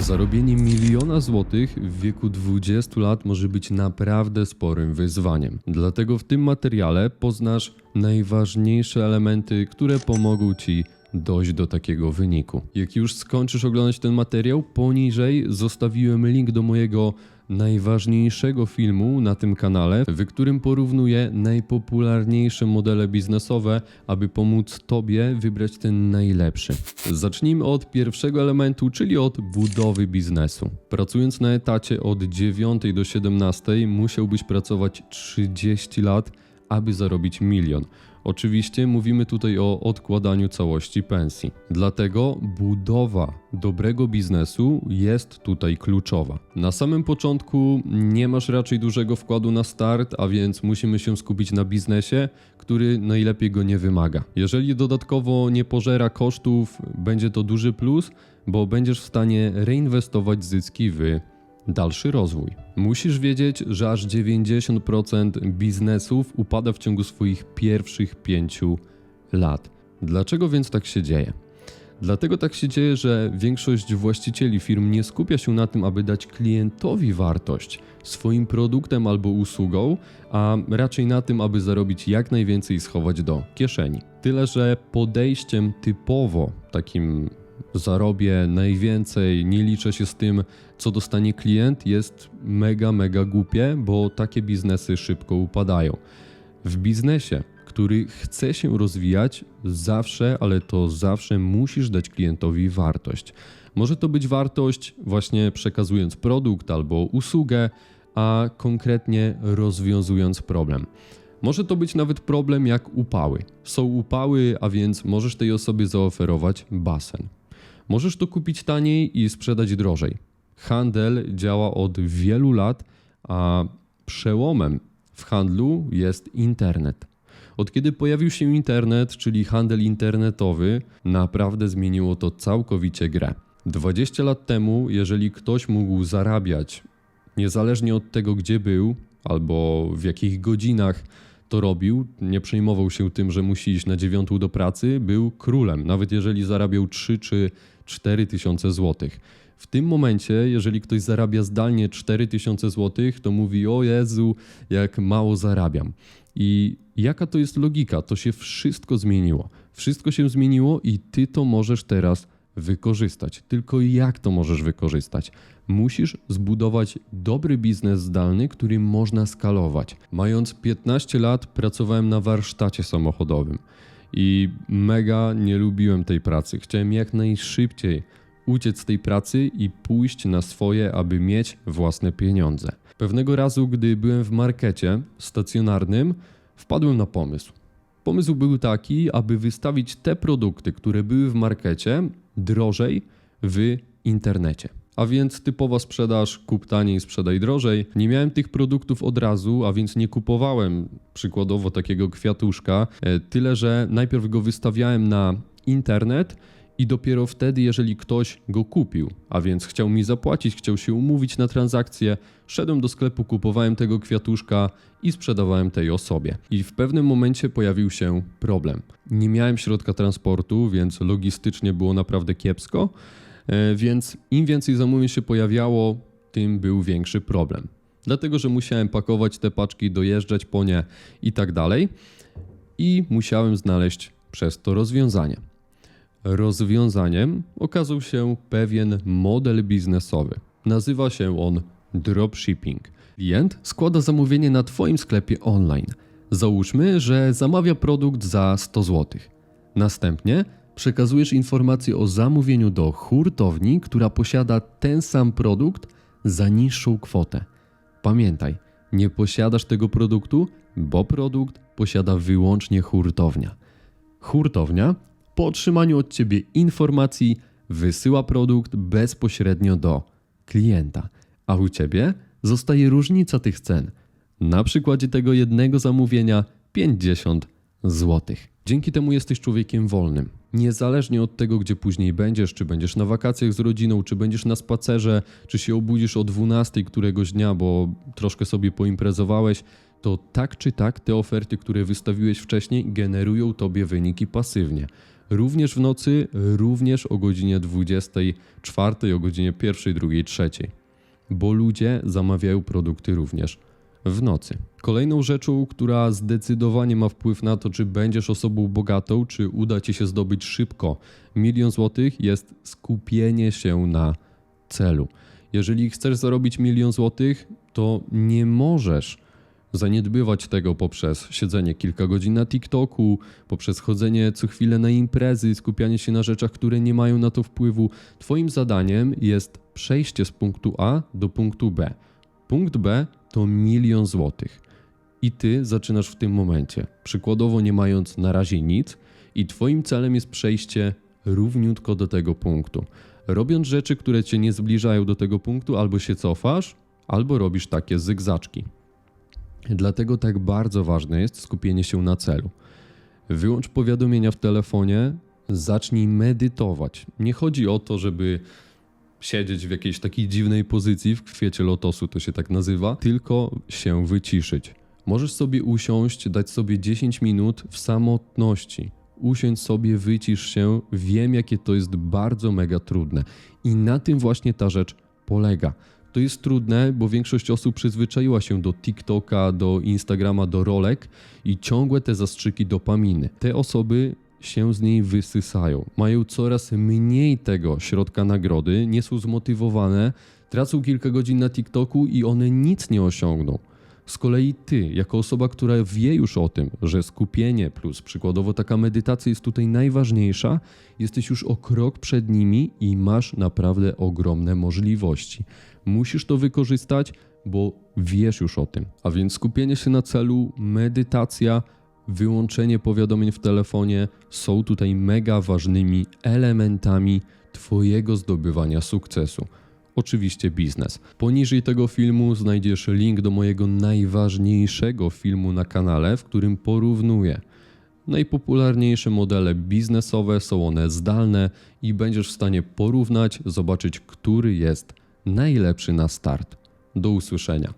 Zarobienie miliona złotych w wieku 20 lat może być naprawdę sporym wyzwaniem. Dlatego w tym materiale poznasz najważniejsze elementy, które pomogą ci dojść do takiego wyniku. Jak już skończysz oglądać ten materiał, poniżej zostawiłem link do mojego najważniejszego filmu na tym kanale, w którym porównuję najpopularniejsze modele biznesowe, aby pomóc Tobie wybrać ten najlepszy. Zacznijmy od pierwszego elementu, czyli od budowy biznesu. Pracując na etacie od 9 do 17 musiałbyś pracować 30 lat, aby zarobić milion. Oczywiście mówimy tutaj o odkładaniu całości pensji. Dlatego budowa dobrego biznesu jest tutaj kluczowa. Na samym początku nie masz raczej dużego wkładu na start, a więc musimy się skupić na biznesie, który najlepiej go nie wymaga. Jeżeli dodatkowo nie pożera kosztów, będzie to duży plus, bo będziesz w stanie reinwestować zyski w dalszy rozwój. Musisz wiedzieć, że aż 90% biznesów upada w ciągu swoich pierwszych pięciu lat. Dlaczego więc tak się dzieje? Dlatego tak się dzieje, że większość właścicieli firm nie skupia się na tym, aby dać klientowi wartość swoim produktem albo usługą, a raczej na tym, aby zarobić jak najwięcej i schować do kieszeni. Tyle, że podejściem typowo takim zarobię najwięcej, nie liczę się z tym, co dostanie klient, jest mega, mega głupie, bo takie biznesy szybko upadają. W biznesie, który chce się rozwijać, zawsze, ale to zawsze musisz dać klientowi wartość. Może to być wartość właśnie przekazując produkt albo usługę, a konkretnie rozwiązując problem. Może to być nawet problem jak upały. Są upały, a więc możesz tej osobie zaoferować basen. Możesz to kupić taniej i sprzedać drożej. Handel działa od wielu lat, a przełomem w handlu jest internet. Od kiedy pojawił się internet, czyli handel internetowy, naprawdę zmieniło to całkowicie grę. 20 lat temu, jeżeli ktoś mógł zarabiać niezależnie od tego, gdzie był albo w jakich godzinach to robił, nie przejmował się tym, że musi iść na dziewiątą do pracy, był królem, nawet jeżeli zarabiał 3 czy 4 tysiące złotych. W tym momencie, jeżeli ktoś zarabia zdalnie 4000 zł, to mówi: O Jezu, jak mało zarabiam. I jaka to jest logika? To się wszystko zmieniło. Wszystko się zmieniło i ty to możesz teraz wykorzystać. Tylko jak to możesz wykorzystać? Musisz zbudować dobry biznes zdalny, który można skalować. Mając 15 lat, pracowałem na warsztacie samochodowym i mega nie lubiłem tej pracy. Chciałem jak najszybciej uciec z tej pracy i pójść na swoje, aby mieć własne pieniądze. Pewnego razu, gdy byłem w markecie stacjonarnym, wpadłem na pomysł. Pomysł był taki, aby wystawić te produkty, które były w markecie, drożej w internecie. A więc typowa sprzedaż, kup taniej, sprzedaj drożej. Nie miałem tych produktów od razu, a więc nie kupowałem przykładowo takiego kwiatuszka, e, tyle że najpierw go wystawiałem na internet i dopiero wtedy, jeżeli ktoś go kupił, a więc chciał mi zapłacić, chciał się umówić na transakcję, szedłem do sklepu, kupowałem tego kwiatuszka i sprzedawałem tej osobie. I w pewnym momencie pojawił się problem. Nie miałem środka transportu, więc logistycznie było naprawdę kiepsko, więc im więcej zamówień się pojawiało, tym był większy problem. Dlatego, że musiałem pakować te paczki, dojeżdżać po nie i tak dalej. I musiałem znaleźć przez to rozwiązanie. Rozwiązaniem okazał się pewien model biznesowy. Nazywa się on dropshipping. Klient składa zamówienie na Twoim sklepie online. Załóżmy, że zamawia produkt za 100 zł. Następnie przekazujesz informację o zamówieniu do hurtowni, która posiada ten sam produkt za niższą kwotę. Pamiętaj, nie posiadasz tego produktu, bo produkt posiada wyłącznie hurtownia. Hurtownia po otrzymaniu od Ciebie informacji wysyła produkt bezpośrednio do klienta, a u Ciebie zostaje różnica tych cen. Na przykładzie tego jednego zamówienia 50 zł. Dzięki temu jesteś człowiekiem wolnym. Niezależnie od tego, gdzie później będziesz, czy będziesz na wakacjach z rodziną, czy będziesz na spacerze, czy się obudzisz o 12 któregoś dnia, bo troszkę sobie poimprezowałeś, to tak czy tak te oferty, które wystawiłeś wcześniej, generują tobie wyniki pasywnie. Również w nocy, również o godzinie 24, o godzinie 1, 2, 3. Bo ludzie zamawiają produkty również w nocy. Kolejną rzeczą, która zdecydowanie ma wpływ na to, czy będziesz osobą bogatą, czy uda ci się zdobyć szybko milion złotych, jest skupienie się na celu. Jeżeli chcesz zarobić milion złotych, to nie możesz zaniedbywać tego poprzez siedzenie kilka godzin na TikToku, poprzez chodzenie co chwilę na imprezy, skupianie się na rzeczach, które nie mają na to wpływu. Twoim zadaniem jest przejście z punktu A do punktu B. Punkt B to milion złotych. I ty zaczynasz w tym momencie, przykładowo nie mając na razie nic, i twoim celem jest przejście równiutko do tego punktu. Robiąc rzeczy, które cię nie zbliżają do tego punktu, albo się cofasz, albo robisz takie zygzaczki. Dlatego tak bardzo ważne jest skupienie się na celu. Wyłącz powiadomienia w telefonie, zacznij medytować. Nie chodzi o to, żeby siedzieć w jakiejś takiej dziwnej pozycji, w kwiecie lotosu to się tak nazywa, tylko się wyciszyć. Możesz sobie usiąść, dać sobie 10 minut w samotności. Usiądź sobie, wycisz się. Wiem, jakie to jest bardzo mega trudne. I na tym właśnie ta rzecz polega. To jest trudne, bo większość osób przyzwyczaiła się do TikToka, do Instagrama, do rolek i ciągłe te zastrzyki dopaminy. Te osoby się z niej wysysają. Mają coraz mniej tego środka nagrody, nie są zmotywowane, tracą kilka godzin na TikToku i one nic nie osiągną. Z kolei ty, jako osoba, która wie już o tym, że skupienie plus przykładowo taka medytacja jest tutaj najważniejsza, jesteś już o krok przed nimi i masz naprawdę ogromne możliwości. Musisz to wykorzystać, bo wiesz już o tym. A więc skupienie się na celu, medytacja, wyłączenie powiadomień w telefonie są tutaj mega ważnymi elementami Twojego zdobywania sukcesu. Oczywiście biznes. Poniżej tego filmu znajdziesz link do mojego najważniejszego filmu na kanale, w którym porównuję najpopularniejsze modele biznesowe, są one zdalne i będziesz w stanie porównać, zobaczyć, który jest najlepszy na start. Do usłyszenia.